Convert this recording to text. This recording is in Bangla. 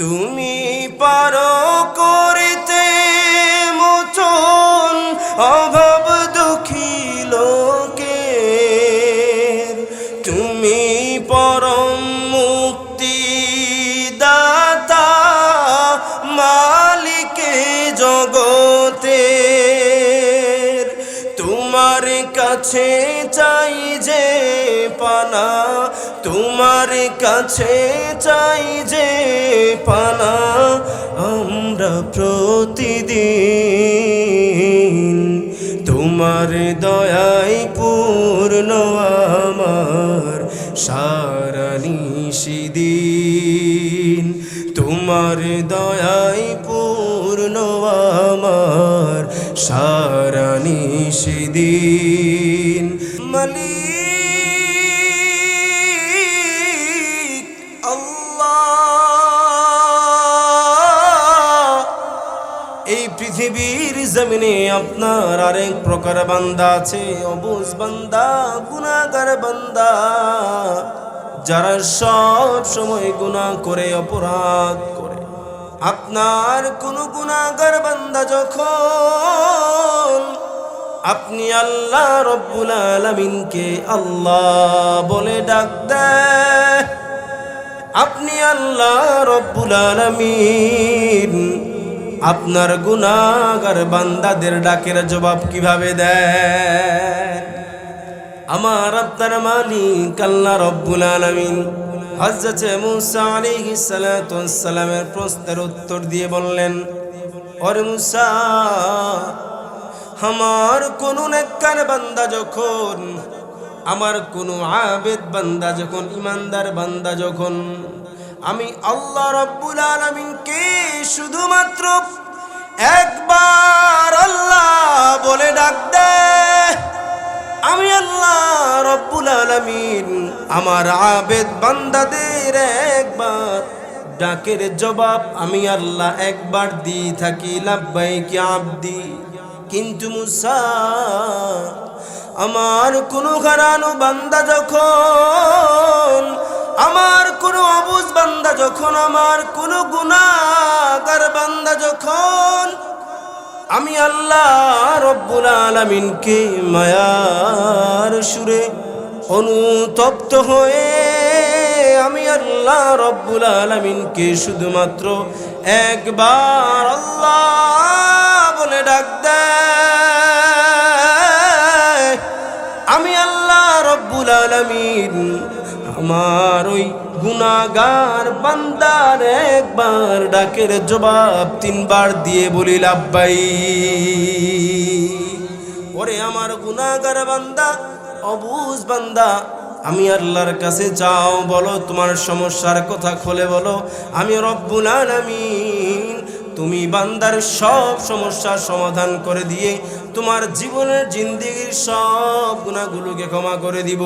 তুমি পারো কাছে চাই যে পানা, তোমার কাছে চাই যে পানা, আমরা প্রতিদিন তোমার দয়াই পূর্ণ আমার সারা নিশিদিন। তোমার দয়াই পূর্ণ আমার, সারা নিশিদিন মালিক আল্লাহ, এই পৃথিবীর জমিনে আপনার আরেক প্রকার বান্দা আছে, অবুজ বান্দা গুনাগার বান্দা। যারা সব সময় গুণা করে, অপরাধ করে। আপনার কোন গুনাগার বান্দা যখন আপনি আল্লাহ রব্বুল আলমিনকে আল্লাহ বলে ডাক দেয়, আপনি আল্লাহ রব্বুল আলমিন আপনার গুনাগার বান্দাদের ডাকের জবাব কীভাবে দেন? আমার আপনার মালিক আল্লাহ রব্বুল আলমিন হজরত মুসা ওয়াস সালামের প্রশ্নের উত্তর দিয়ে বললেন, ওরে মুসা, আমার কোন নেককার বান্দা যখন, আমার কোন আবেদ বান্দা যখন, ইমানদার বান্দা যখন, আমি আল্লাহ রব্বুল আলমিনকে শুধুমাত্র আল্লাহ রব্বুল আলমিন আমার আবেদ বান্দাদের একবার ডাকের জবাব আমি আল্লাহ একবার দিয়ে থাকি লাব্বাই কি আবদি। কিন্তু মুসা, আমার কোনো হারানো বান্দা যখন, আমার কোনো অবুজ বান্দা যখন, আমার কোনো গুণাগার বান্দা যখন, আমি আল্লাহ রব্বুল আলমিনকে মায়ার সুরে অনুতপ্ত হয়ে আমি আল্লাহ রব্বুল আলমিনকে শুধুমাত্র একবার আল্লাহ বলে ডাক আমি আল্লাহ রব্বুল আলমিন, আমার ওই গুনাগার বান্দার একবার ডাকের জবাব তিনবার দিয়ে বলি লাব্বাই ওরে আমার গুনাগার বান্দা, অবুজ বান্দা, আমি আল্লাহর কাছে যাও, বলো তোমার সমস্যার কথা খোলে বলো। আমি রব্বুল আলামিন, তুমি বান্দার সব সমস্যার সমাধান করে দিয়ে তোমার জীবনের জিন্দিগির সব গুণাগুলোকে ক্ষমা করে দিব।